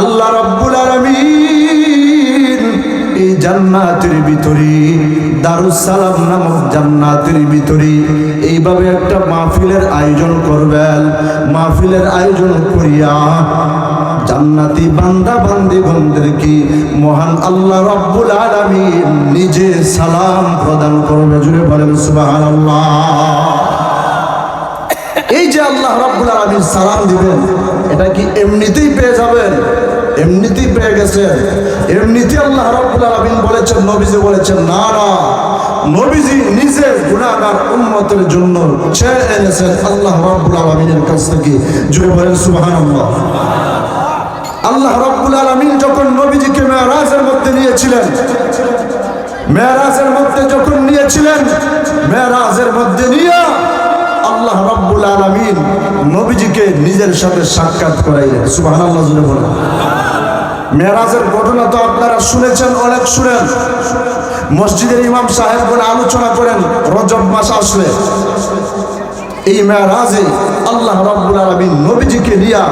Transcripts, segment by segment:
আল্লাহ রব্বুল আলামিন এই জান্নাতের ভিতরে দারুস সালাম নামক জান্নাতের ভিতরে এইভাবে একটা মাহফিলের আয়োজন করবেন। মাহফিলের আয়োজন করিয়া জান্নাতি বান্দা বান্দি বন্দেরকে মহান আল্লাহ রব্বুল আলামিন নিজে সালাম প্রদান করবে। জুড়ে বলেন, সুবহানাল্লাহ। এই যে আল্লাহ রাব্বুল আলামিন সালাম দিবেন এটা কি এমনিতেই পেয়ে যাবেন? এমনিতেই পেয়ে গেছেন। এমনিতে আল্লাহ রাব্বুল বলেছেন, নবীজি বলেছেন, না না, নবীজি নিজে গুনাহগার উম্মতের জন্য চেয়ে এনেছেন আল্লাহ রাব্বুল আলামিনের কাছ থেকে। জুড়ে বলেন আল্লাহ রাব্বুল আলামিন যখন নবীজিকে মেরাজের মধ্যে নিয়েছিলেন, মেরাজের মধ্যে যখন নিয়েছিলেন, মেরাজের মধ্যে নিয়ে আল্লাহ রাব্বুল আলামিন নবীজিকে নিজের সাথে সাক্ষাৎ করাইলেন। সুবহানাল্লাহ জুড়ে বলেন। মেরাজের ঘটনা তো আপনারা শুনেছেন, অনেক শুনেন। মসজিদের ইমাম সাহেব করে আলোচনা করেন, রজব মাস আসলে। এই মেয়ারাজে আল্লাহ রাব্বুল আলামিন নবীজিকে নিয়া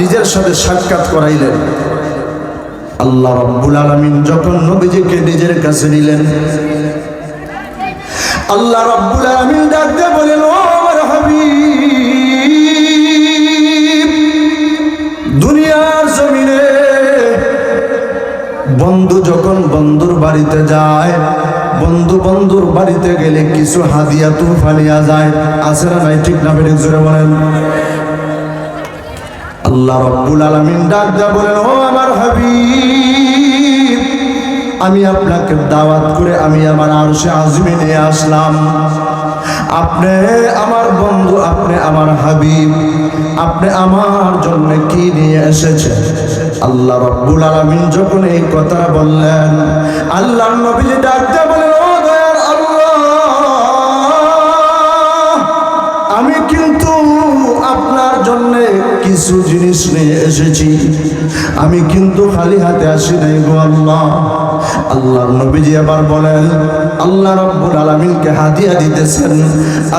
নিজের সাথে সাক্ষাৎ করাইলেন। আল্লাহ রাব্বুল আলামিন যখন নবীজিকে নিজের কাছে নিলেন, আল্লাহ রাব্বুল আলামিন ডাক দিয়ে বলেন, ও বন্ধু যখন বন্ধুর বাড়িতে যায়, বন্ধু বন্ধুর বাড়িতে গেলে কিছু হাদিয়া তুফানিয়া যায়। আছে না নাই? ঠিক না বেরিয়ে জোরে বলেন। আল্লাহ রব্বুল আলামিন ডাক দেয়া বলেন, ও আমার হাবিব, আমি আপনাকে দাওয়াত করে আমি আমার আরশে আজমে নিয়ে আসলাম। আপনি আমার বন্ধু, আপনি আমার হাবিব, আপনি আমার জন্য কি নিয়ে এসেছেন? আল্লাহ রব্বুল আলামিন যখন এই কথা বললেন আল্লাহ নবীজি ডাক কিছু জিনিস নিয়ে এসেছি। আমি কিন্তু খালি হাতে আসি নাই গো আল্লাহ। আল্লাহ নবীজি আবার বলেন, আল্লাহ রাব্বুল আলামিনকে হাদিয়া দিতেছেন,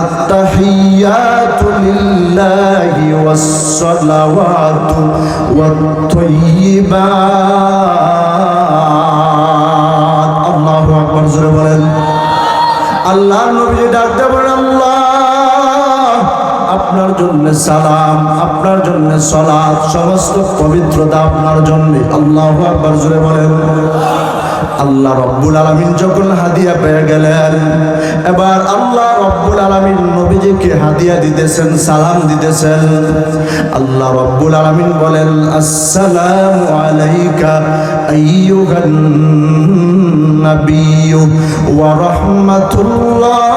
আত্তাহিয়াতু লিল্লাহি ওয়াত আল্লাহু আকবার জোরে বলেন। আল্লাহ নবী ডাকতে বলেন আল্লাহ আপনার জন্য সালাম, আপনার জন্য সলাৎ, সমস্ত পবিত্রতা আপনার জন্য। আল্লাহ আকবার জোরে বলেন। আল্লাহ রব্বুল আলামিন যখন হাদিয়া পেয়ে গেলেন, এবার আল্লাহ রব্বুল আলামিন নবীজিকে হাদিয়া দিতেছেন, সালাম দিতেছেন। আল্লাহ রব্বুল আলামিন বলেন, আসসালামু আলাইকা আইয়ুহান নাবিয়্যু ওয়া রাহমাতুল্লাহি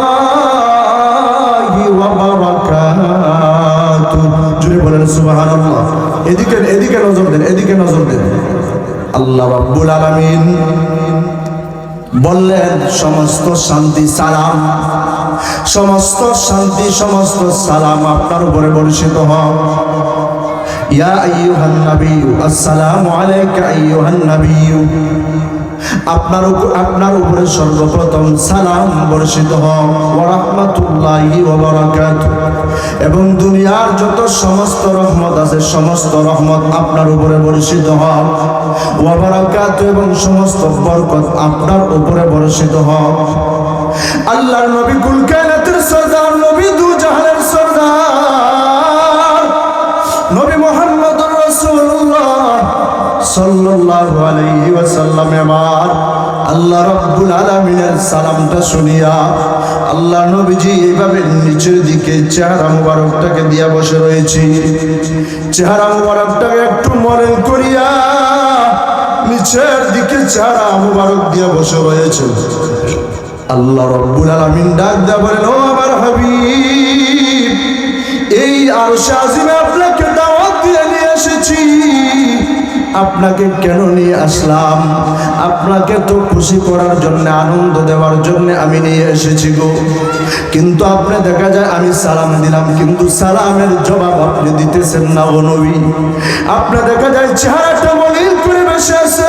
এদিকে এদিকে নজর দেন, এদিকে নজর দেন। আল্লাহ রাব্বুল আলামিন বললেন, সমস্ত শান্তি, সালাম। সমস্ত শান্তি, সমস্ত সালাম আপনার উপরে বর্ষিত হোক। ইয়া আইয়ুহান নাবিয়্যু, আসসালামু আলাইকা আইয়ুহান নাবিয়্যু। আপনার উপর আপনার উপরে সর্বপ্রথম সালাম বর্ষিত হোক। ওয়া রাহমাতুল্লাহি এবং দুনিয়ার যত সমস্ত রহমত আছে, সমস্ত রহমত আপনার উপরে বর্ষিত হোক। ওয়া বারাকাতুহু এবং সমস্ত বরকত আপনার উপরে বর্ষিত হোক। আল্লাহর নবী কুল কায়নাতের শুনিয়া আল্লাহ নবীজি এইভাবে নিচের দিকে চেহারা মুবারকটাকে দিয়া বসে রয়েছে। চেহারা মুবারকটাকে একটু মরেন করিয়া নিচের দিকে চেহারা মুবারক দিয়া বসে রয়েছে। আল্লাহ রব্বুল আলামিন ডাক দেয়া বলেন, ও আমার হাবিব, এই আরশে আজিমে আপনাকে আপনাকে কেন নিয়ে আসলাম? আপনাকে তো খুশি করার জন্য, আনন্দ দেওয়ার জন্য আমি নিয়ে এসেছি গো। কিন্তু আপনি দেখা যায়, আমি সালাম দিলাম, কিন্তু সালামের জবাব আপনি দিতেছেন না ও নবী। আপনি দেখা যায়, চেহারাটা মলিন করে বসে আছেন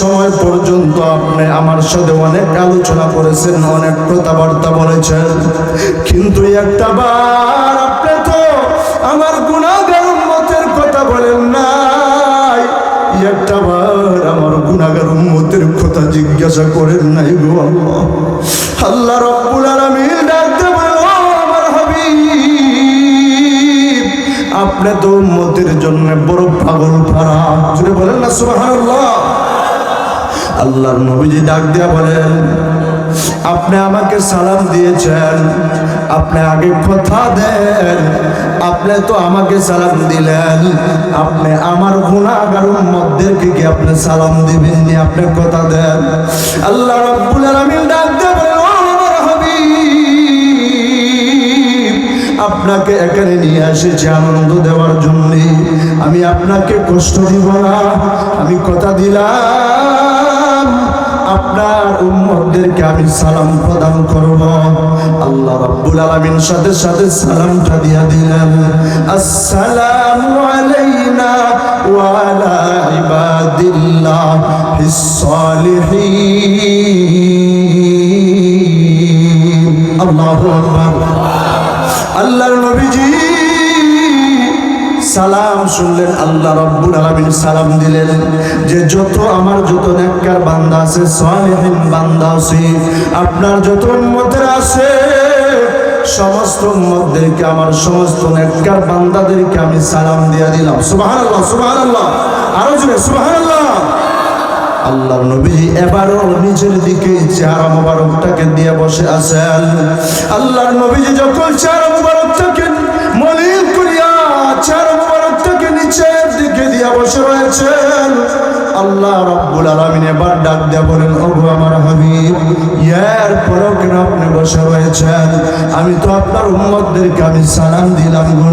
সময় পর্যন্ত আপনি আমার সাথে অনেক আলোচনা করেছেন, অনেক কথাবার্তা বলেছেন। কিন্তু একটা বার আপনি তো আমার গুণাগার উম্মতের কথা বলেন নাই। একটা বার আমার গুণাগার উম্মতের কথা জিজ্ঞাসা করেন নাই গো আল্লাহ। রব্বুল আলামিন ডাকতে আমার হাবিব, আপনি তো উম্মতের জন্য বড় পাগল পারা। জুড়ে বলেন না, সুবহানাল্লাহ। আল্লাহর নবীজি ডাক দিয়া বলেন, আপনি আমাকে সালাম দিয়েছেন, আপনি আগে কথা দেন, আপনি তো আমাকে সালাম দিলেন, আপনি আমার গুণাগার উম্মতদেরকে কি আপনি সালাম দিবেন নি? আপনি কথা দেন। আল্লাহ রাব্বুল আলামিন ডাক হাবিব, আপনাকে এখানে নিয়ে এসেছি আনন্দ দেওয়ার জন্য। আমি আপনাকে কষ্ট দিব না, আমি কথা দিলাম। আপনার উম্মতদেরকে আমি সালাম প্রদান করব। আল্লাহ রাব্বুল আলামিন সাথে সাথে সালামটা দিয়া দিলেন। আসসালামু আলাইনা ওয়া আলা ইবাদিল্লাহ সালিহিন। আল্লাহু আকবার। আল্লাহর নবীজি সালাম শুনলেন, আল্লাহ রব্বুল আলামিন সালাম দিলেন যে যত আমার যত নেককার বান্দা আছে, সালেহিন বান্দা আছে, আপনার যত উম্মতের আছে, সমস্ত উম্মতদেরকে, আমার সমস্ত নেককার বান্দাদেরকে আমি সালাম দিয়া দিলাম। সুবহানাল্লাহ সুবহানাল্লাহ, আরও জোরে, সুবহানাল্লাহ। আল্লাহর নবী এবারও নিজের দিকে চেহারা মোবারকটাকে দিয়ে বসে আছেন। আল্লাহর নবীজি যখন চেহারা আল্লাহ ডাক দিয়ে আমি তো আপনার উম্মতদেরকে আমি সালাম দিলাম গো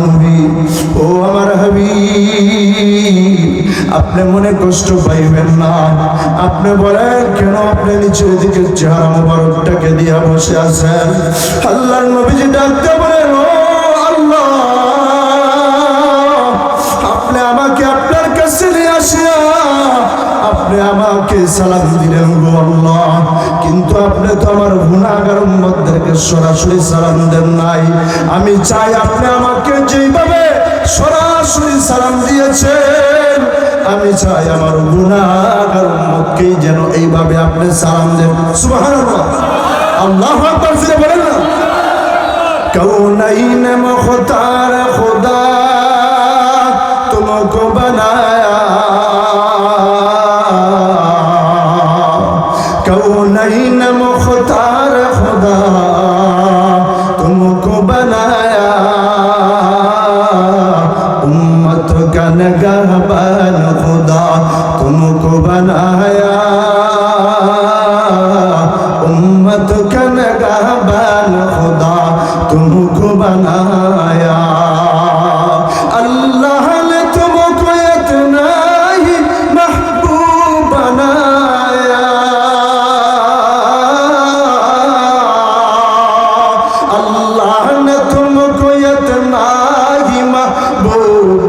ও আমার হাবিব, আপনি মনে কষ্ট পাইবেন না। আপনি বলেন, কেন আপনি নিচের দিকে চেহারা মোবারকটাকে দিয়া বসে আছেন? আল্লাহর নবীজি ডাকতে বলেন, ও হয়ে আমাকে সালাম দিলেন গো আল্লাহ। কিন্তু আপনি তো আমার গুণাগার উম্মদদেরকে সরাসরি সালাম দেন নাই। আমি চাই আপনি আমাকে যেইভাবে সরাসরি সালাম দিয়েছেন, আমি চাই আমার গুণাগার উম্মদকেই যেন এইভাবে আপনি সালাম দেন। সুবহানাল্লাহ। আল্লাহ আকবার বলেন না। কাউনাইন মুখতার খোদা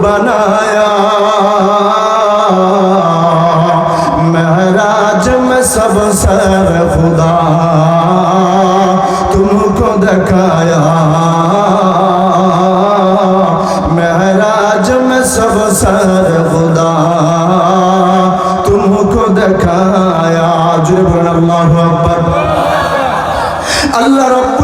बनाया महराज में सब सर खुदा तुमको दिखाया महराज में सब सर खुदा तुमको दिखाया जुड़े बोलें अल्लाह अकबर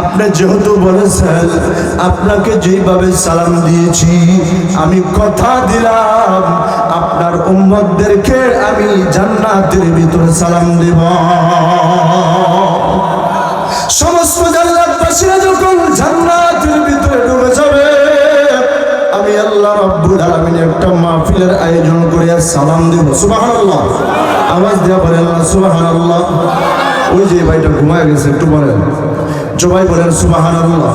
আপনি যেহেতু বলেছেন, আপনাকে যেইভাবে সালাম দিয়েছি, আমি কথা দিলাম, আপনার উম্মতদেরকে আমি জান্নাতের ভিতরে সালাম দেব। সমস্ত জান্নাতবাসীরা যখন জান্নাতের আল্লাহ রাব্বুল আলামিন একটা মাহফিলের আয়োজন করে সালাম সুবহানাল্লাহ। আওয়াজ সুবহানাল্লাহ। ওই যে ভাইটা ঘুমায় গেছে, একটু বলেন। বলেন, সুবহানাল্লাহ।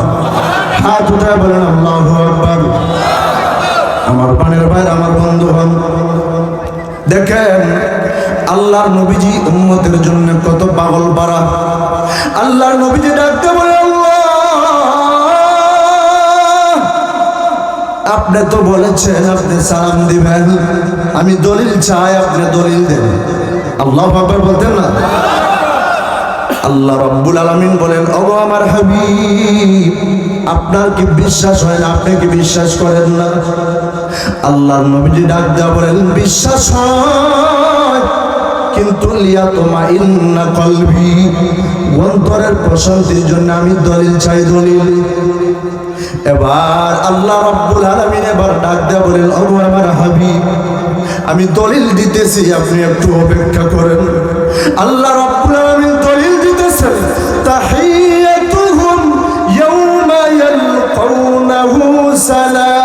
হাত উঠায় বলেন, আল্লাহু আকবার। আমার পানের ভাই আমার বন্ধু হন দেখেন, আল্লাহর নবীজি উম্মতের জন্য কত পাগল পারা আল্লাহর নবীজি ডাকতে আপনি তো বলেছেন, আপনি সালাম দিবেন। আমি দলিল চাই, আপনি দলিল দেন। আল্লাহ বাবার বলতেন না? আল্লাহ রব্বুল আলমিন বলেন, ওগো আমার হাবিব, আপনার কি বিশ্বাস হয় না? আপনি কি বিশ্বাস করেন না? আল্লাহর নবীজি ডাক দেওয়া বলেন, বিশ্বাস হয়। কিন্তু লিয়া তোমা ইন্না কলবি, অন্তরের প্রশান্তির জন্য আমি দলিল চাই দলিল। এবার আল্লাহ রব্বুল আলমিন এবার ডাক দেওয়া বলেন, ওগো আমার হাবিব, আমি দলিল দিতেছি, আপনি একটু অপেক্ষা করেন। আল্লাহ রব্বুল আলামিন দলিল দিতেছেন, তাহিয়াতুহুম ইয়াউমা ইয়ালকাউনাহু সালাম।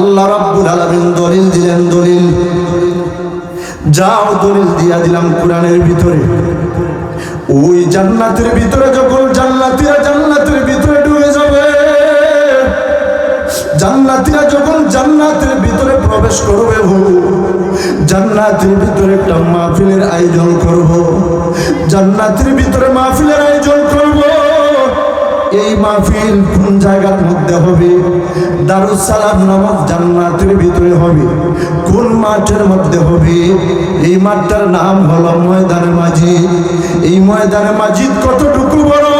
আল্লাহ রাব্বুল আলামিন দলিল দিলেন দলিল। যাও দলিল দিয়া দিলাম কোরআনের ভিতরে। ওই জান্নাতের ভিতরে যখন জান্নাতীরা জান্নাতের ভিতরে ঢুকে যাবে, জান্নাতীরা যখন জান্নাতের ভিতরে প্রবেশ করবে, হো, জান্নাতের ভিতরে একটা মাহফিলের আয়োজন করব। জান্নাতের ভিতরে মাহফিলের আয়োজন এই মাহফিল কোন জায়গার মধ্যে হবে? দারুসালাম নামক জান্নাতের ভিতরে হবে। কোন মাঠের মধ্যে হবে? এই মাঠটার নাম হলো ময়দানে মাজিদ। এই ময়দানে মাজিদ কতটুকু বড়?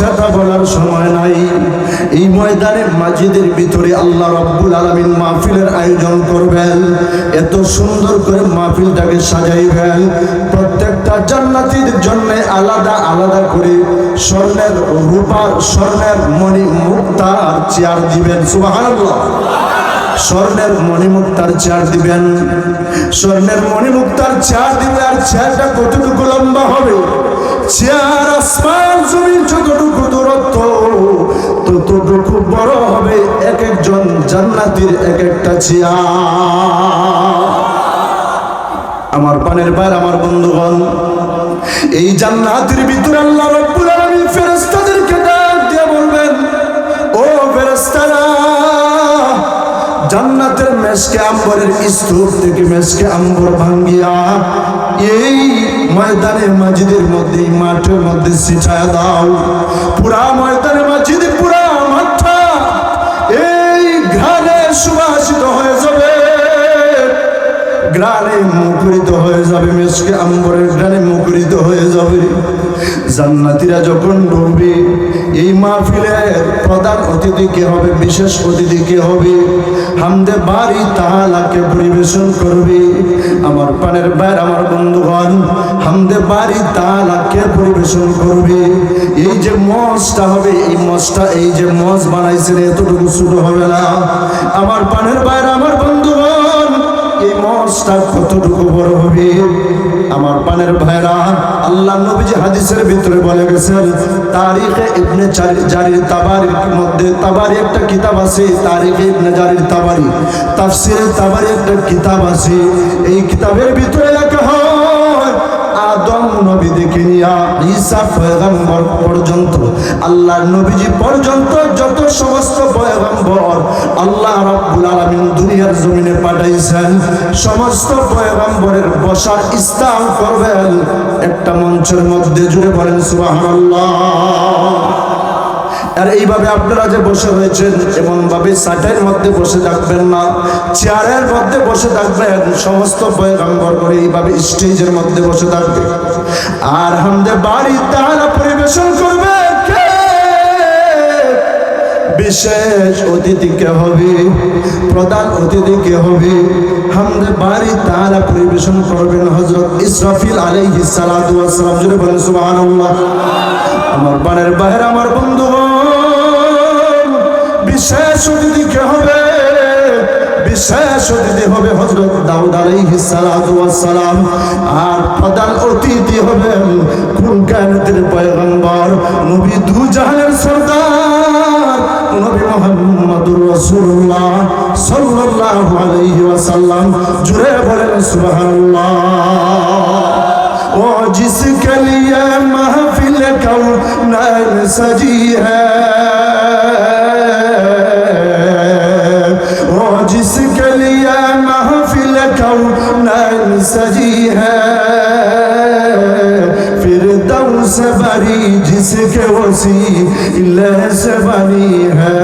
সেটা বলার সময় নাই। এই ময়দানের মাজিদের ভিতরে আল্লাহ রব্বুল আলমিন মাহফিলের আয়োজন করবেন। এত সুন্দর করে মাহফিলটাকে সাজাইবেন। প্রত্যেকটা জান্নাতির জন্য আলাদা আলাদা করে স্বর্ণের রূপার স্বর্ণের মণি মুক্তার চেয়ার দিবেন। সুবহানাল্লাহ। স্বর্ণের মণিমুক্তার চেয়ার দিবেন। স্বর্ণের মণিমুক্তার চেয়ার দিবেন আর চেয়ারটা কতটুকু লম্বা হবে? চেয়ার আসমান, জমিন যতটুকু জান্নাতির এক একটা চেয়ার আমার পানের বাইর আমার বন্ধুগণ, এই জান্নাতের ভিতরে আল্লাহ রব্বুল আলামিন ফেরেশতাদেরকে ডাক দিয়ে বলবেন, ও ফেরেশতারা, জান্নাতের মেশকে আম্বরের স্তূপ থেকে মেশকে আম্বর ভাঙ্গিয়া এই ময়দানে মাজিদের মধ্যে মাঠের মধ্যে ছিটায় দাও। পুরা ময়দানে মাজিদ পুরা সুবাসিত হয়ে যাবে। গ্রানে মুখরিত হয়ে যাবে, মেসকে আম্বরের গ্রানে মুখরিত হয়ে যাবে। জান্নাতিরা যখন ঢুকবে এই মাহফিলের প্রধান অতিথি কে হবে? বিশেষ অতিথি কে হবে? হামদে বাড়ি তাহালাকে পরিবেশন করবে। আমার পানের বাইর আমার বন্ধুগণ, হামদে বাড়ি তাহালাকে পরিবেশন করবে। এই যে মজটা হবে, এই মজটা, এই যে মজ বানাইছে এতটুকু শুরু হবে না। আমার পানের বাইর আমার বন্ধুগণ, এই মজটা কতটুকু বড় হবে? আমার পানের ভাইরা, আল্লাহ নবীজি হাদিসের ভিতরে বলে গেছেন, তারিখে ইবনে জারি- জারির তাবারির মধ্যে তাবারি একটা কিতাব আছে, তারিখে ইবনে জারির তাবারি তাফসিরে তাবারি একটা কিতাব আছে, এই কিতাবের ভিতরে লেখা হয় আদম নবী দেখে নিয়া ঈসা পয়গম্বর পর্যন্ত, আল্লাহর নবীজি পর্যন্ত যত সমস্ত পয়গম্বর আল্লাহ রাব্বুল আলামিন দুনিয়ার জমিনে পাঠাইছেন, সমস্ত পয়গম্বরের বসার স্থান করবেন। একটা মঞ্চের মধ্যে জুড়ে বলেন, সুবহানাল্লাহ। আর এইভাবে আপনারা যে বসে রয়েছেন এমন ভাবে সাটের মধ্যে বসে থাকবেন না, চেয়ারের মধ্যে বসে থাকবেন, সমস্ত পয়গম্বর করে এইভাবে স্টেজের মধ্যে বসে থাকবে। আর হামদে বাড়ি তারা পরিবেশন করবে বিশেষ অতিথি কে হবে? প্রধান অতিথি কে হবে? হামদে বাড়ি তারা পরিবেশন করবেন হজরত ইসরাফিল বলেন সুবহানাল্লাহ। আমার বানের বাইরে আমার বন্ধুগণ বিশেষ অতিথি কে হবে? বিশেষ অতিথি হবে হজরত দাউদ আলাইহিসালাম আর প্রধান অতিথি হবেন কুলকানতের পয়গম্বর? নবী দু জাহানের সর্দার, নবী মোহাম্মদুর রসুল্লাহ সাল্লাল্লাহু আলাইহি ওয়াসাল্লাম। জুড়ে বলেন সুবহানাল্লাহ। ও জিসকে লিয়ে মাহফিল কাউ নাইন সাজি হ্যায় सजी है फिर से बरी जिसके वसी से बनी है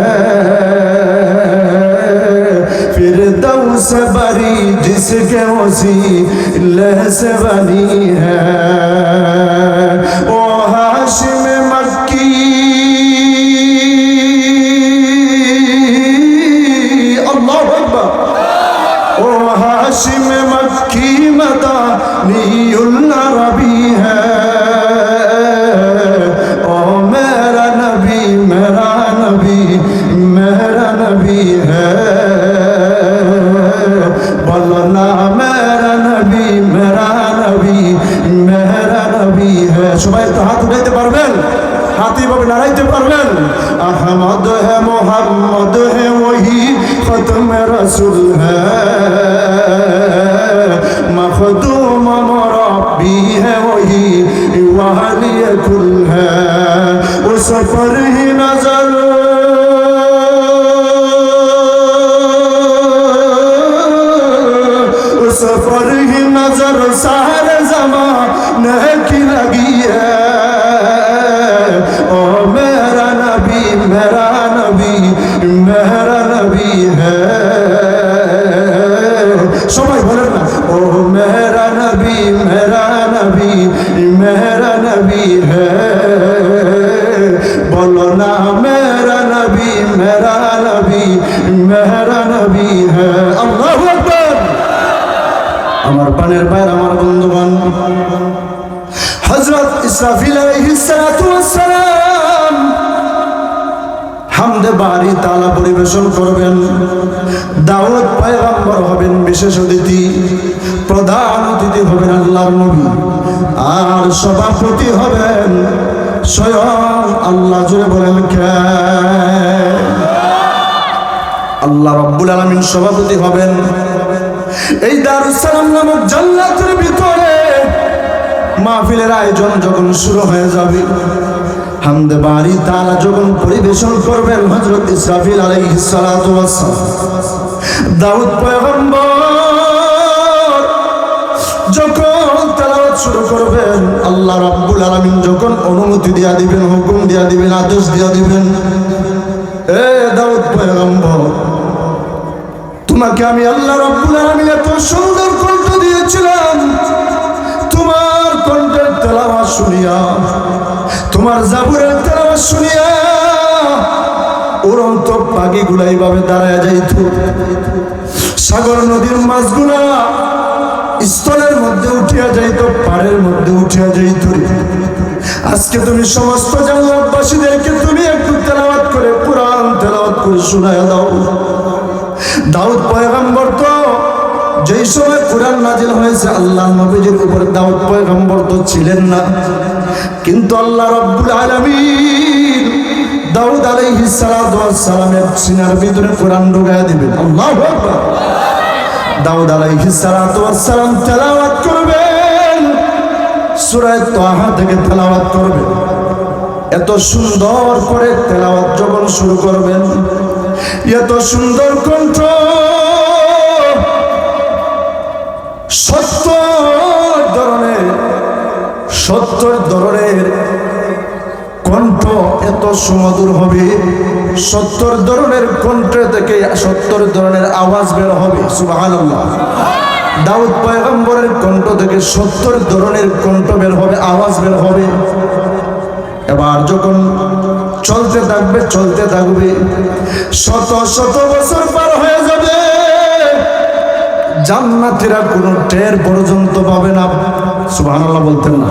फिर से बरी जिसके वसी से बनी है আল্লাহ জুড়ে বলেন আল্লাহ রব্বুল আলমিন সভাপতি হবেন। এই দারুসালাম নামক জান্নাতের ভিতরে মাহফিলের আয়োজন যখন শুরু হয়ে যাবে, হামদে বাড়ি তালা যখন পরিবেশন করবেন হজরত ইসরাফিল দাউদ পয়গম্বর, যখন শুরু করবেন। আল্লাহ রাব্বুল আলামিন যখন অনুমতি দিয়া দিবেন, হুকুম দিয়া দিবেন, আদেশ দিয়া দিবেন, এ দাউদ পয়গম্বর, তোমাকে আমি আল্লাহ রাব্বুল আলামিন এত সুন্দর কণ্ঠ দিয়েছিলাম। তোমার কণ্ঠের তেলাওয়াত শুনিয়া, তোমার জাবুরের তেলাওয়াত শুনিয়া, উড়ন্ত পাখিগুলা এইভাবে দাঁড়ায় যাইত। সাগর নদীর মাছগুলা স্থলের মধ্যে উঠিয়া যাইত, পাড়ের মধ্যে উঠিয়া যাইত আজকে তুমি সমস্ত জান্নাতবাসীদেরকে তুমি একটু তেলাওয়াত করে, কোরআন তেলাওয়াত করে শোনায় দাও। দাউদ পয়গম্বর তো, যেই সময় কোরআন নাজিল হয়েছে, আল্লাহ নবীজির উপর দাউদ পয়গম্বর তো ছিলেন না। কিন্তু আল্লাহ রব্বুল আলামিন দাউদ আলাইহিস সালামের সিনার ভিতরে কোরআন ঢুকায় দিবেন। আল্লাহু আকবার। দাউদ আলাইহিস সালাতু ওয়াস সালাম তেলাওয়াত করবেন। সূরা তাহা থেকে তেলাওয়াত করবেন। এত সুন্দর করে তেলাওয়াত যখন শুরু করবেন, এত সুন্দর কণ্ঠ, সত্তর ধরনের সত্তর ধরনের এত সুমধুর হবে? সত্তর ধরনের কণ্ঠ থেকে সত্তর ধরনের আওয়াজ বের হবে, সুবহানাল্লাহ। দাউদ পয়গম্বরের কণ্ঠ থেকে সত্তর ধরনের কণ্ঠ বের হবে, আওয়াজ বের হবে। এবার যখন চলতে থাকবে চলতে থাকবে, শত শত বছর পার হয়ে যাবে, জান্নাতীরা কোনো টের পর্যন্ত পাবে না, সুবহানাল্লাহ বলতেন না।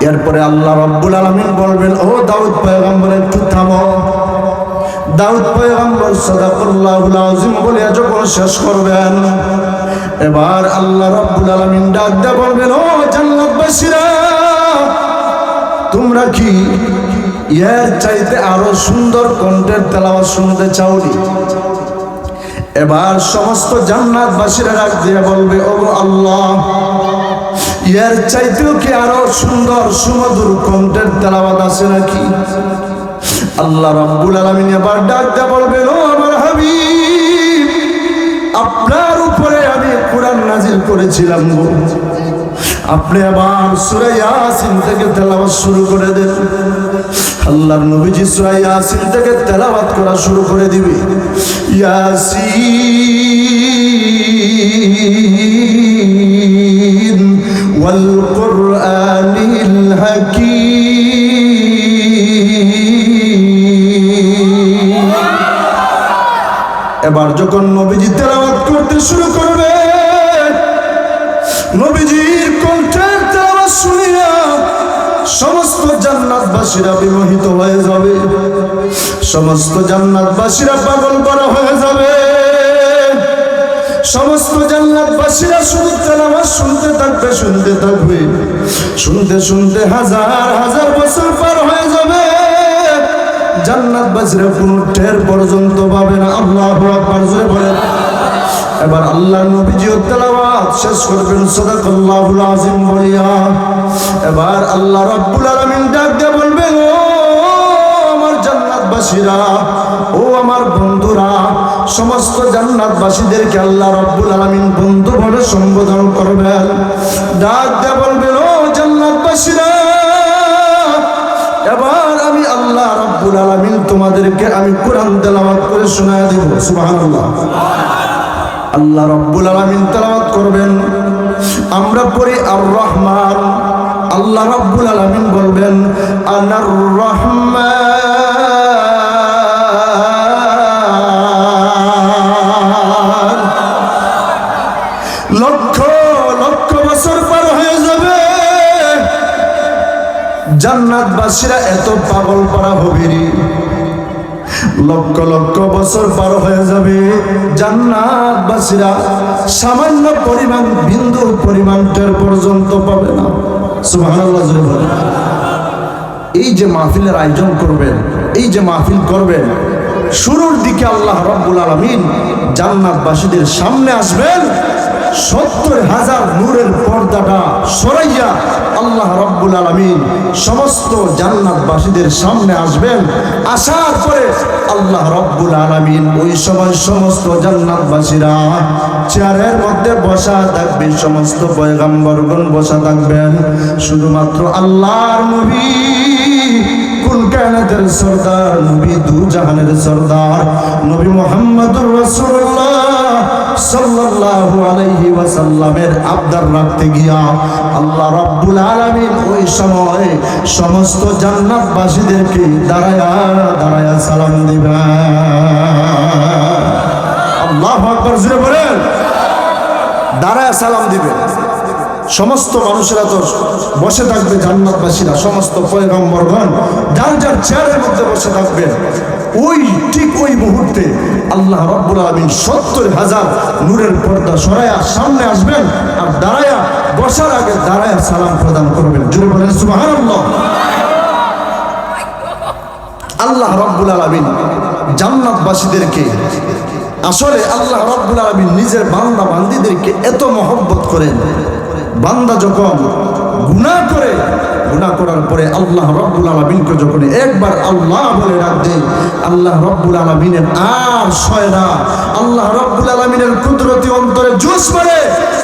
এরপরে আল্লাহ রাব্বুল আলামিন বলবেন, ও দাউদ পয়গম্বর, একটু থামো। দাউদ পয়গম্বর সাদাকুল্লাহুল আযীম বলে যখন শেষ করবেন, এবার আল্লাহ রাব্বুল আলামিন ডাক দিয়ে বলবেন, ও জান্নাতবাসীরা, তোমরা কি এর চাইতে আরও সুন্দর কণ্ঠের তেলাওয়াত শুনতে চাওনি? এবার সমস্ত জান্নাতবাসীরা ডাক দিয়ে বলবে ও আল্লাহ এর চাইতেও কি আরও সুন্দর সুমধুর কণ্ঠের তেলাবাদ আছে নাকি? আল্লাহ রাব্বুল আলামিন এবার ডাক দিয়ে বলবেন, ও আমার হাবিব, আপনার উপরে আমি কোরআন নাজিল করেছিলাম গো। আপনি আবার সূরা ইয়াসিন থেকে তেলাওয়াত শুরু করে দেন। আল্লাহর নবীজি সূরা ইয়াসিন থেকে তেলাওয়াত করা শুরু করে দিবে। ইয়াসিন সমস্ত জান্নাতবাসীরা পাগল করা হয়ে যাবে। সমস্ত জান্নাতবাসীরা শুধু তেলাওয়াত শুনতে থাকবে শুনতে থাকবে। শুনতে শুনতে হাজার হাজার বছর পার হয়ে যাবে। জান্নাত বাসীরা কোনো টের পর্যন্ত পাবে না। আল্লাহ আকবার, জোরে বলেন। এবার আল্লাহ নবীজি তেলাওয়াত শেষ করবেন। সাদাকাল্লাহুল আযীম বলিয়া। এবার আল্লাহ রাব্বুল আলামিন জান্নাতবাসীরা ও আমার বন্ধুরা, সমস্ত জান্নাতবাসীদেরকে আল্লাহ রাব্বুল আলামিন বন্ধু বলে সম্বোধন করবেন। ডাক দিয়ে বলবেন, ও জান্নাতবাসীরা, এবার আমি আল্লাহ রাব্বুল আলামিন তোমাদেরকে আমি কোরআন তেলাওয়াত করে শোনায় দেব। সুবহানাল্লাহ। আল্লাহ রাব্বুল আলামিন তেলাওয়াত করবেন। আমরা পড়ি আর রহমান আল্লাহ রাব্বুল আলামিন বলবেন আনার রহমান জান্নাতবাসীরা এত পাগল পারা হবে লক্ষ লক্ষ বছর পার হয়ে যাবে। জান্নাতবাসীরা সামান্য পরিমাণ, বিন্দু পরিমাণ টের পর্যন্ত পাবে না। সুবহানাল্লাহ। এই যে মাহফিলের আয়োজন করবেন, এই যে মাহফিল করবেন, শুরুর দিকে আল্লাহ রব্বুল আলমিন জান্নাতবাসীদের সামনে আসবেন সত্তর হাজার নূরের পর্দাটা সরাইয়া আল্লাহ রব্বুল আলমিন সমস্ত জান্নাতবাসীদের সামনে আসবেন। আসার পরে আল্লাহ রব্বুল আলমিন ওই সময় সমস্ত জান্নাতবাসীরা চেয়ারের মধ্যে বসা থাকবে, সমস্ত পয়গাম্বরগণ বসা থাকবেন। শুধুমাত্র আল্লাহর নবী কুল সর্দার, নবী দু জাহানের সর্দার, নবী মোহাম্মদুর রাসূলুল্লাহ। সাল্লাল্লাহু আলাইহি ওয়াসাল্লামের আবদার রাখতে গিয়া আল্লাহ রাব্বুল আলামিন ওই সময় সমস্ত জান্নাতবাসীদেরকে দাঁড়ায়া দাঁড়ায়া সালাম দিবা আল্লাহু আকবার, জোরে সালাম দিবে সমস্ত মানুষেরা তো বসে থাকবে জান্নাতবাসীরা, সমস্ত পয়গম্বরগণ। যার যার চেয়ারের মধ্যে বসে থাকবেন ওই ঠিক ওই মুহূর্তে আল্লাহ রব্বুল আলমিন সত্তর হাজার নূরের পর্দা সরাইয়া সামনে আসবেন আর দাঁড়ায়া বসার আগে দাঁড়ায়া সালাম প্রদান করবেন। জুড়ে বলেন, সুবহানাল্লাহ। আল্লাহ রব্বুল আলমিন জান্নাতবাসীদেরকে, আসলে আল্লাহ রব্বুল আলমিন নিজের বান্দা বান্দিদেরকে এত মহব্বত করেন। বান্দা যখন গুণা করে গুণা করার পরে আল্লাহ রব্বুল আলমিনকে যখন একবার আল্লাহ বলে ডাক দেয়, আল্লাহ রব্বুল আলমিনের আর সয় না। আল্লাহ রব্বুল আলমিনের কুদরতি অন্তরে জুস মারে।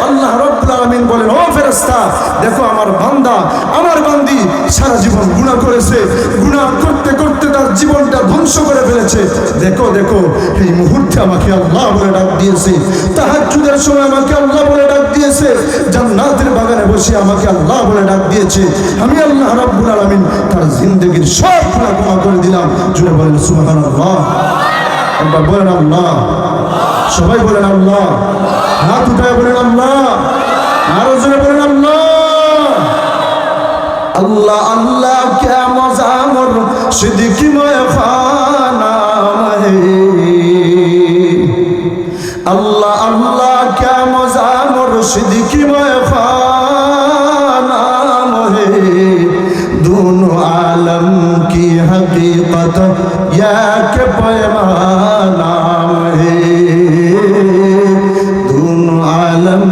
আল্লাহ রব্বুল আলমিন বলেন, ও ফেরেস্তা দেখো আমার বান্দা, আমার বান্দি সারা জীবন গুণা করেছে। গুণা করতে করতে আমার জীবনটা ধ্বংস করে ফেলেছে। দেখো দেখো, এই মুহূর্তে আমাকে আল্লাহ বলে ডাক দিয়েছে। তাহাজুদের সময় আমাকে আল্লাহ বলে ডাক দিয়েছে। জান্নাতের বাগানে বসে আমাকে আল্লাহ বলে ডাক দিয়েছে। আমি আল্লাহ রাব্বুল আলামিন তার জিন্দগির সব গুণা ক্ষমা করে দিলাম। জুড়ে বলেন, সুবহানাল্লাহ। আল্লাহ বলেন, আল্লাহ। সবাই বলেন, আল্লাহ। হাত উঠায় বলেন, আল্লাহ। আরও জোরে বলেন, আল্লাহ। আল্লাহ আল্লাহ, কে মজা मोर सिद्दीकी में खाना है अल्लाह अल्लाह क्या मजा मोर सिद्दीकी में खाना है दोनों आलम की हकीकत या के पैमाना है दोनों आलम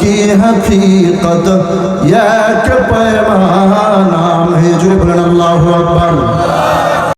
की हकीकत या के पैमाना है जुड़े बोलें अल्लाह अकबर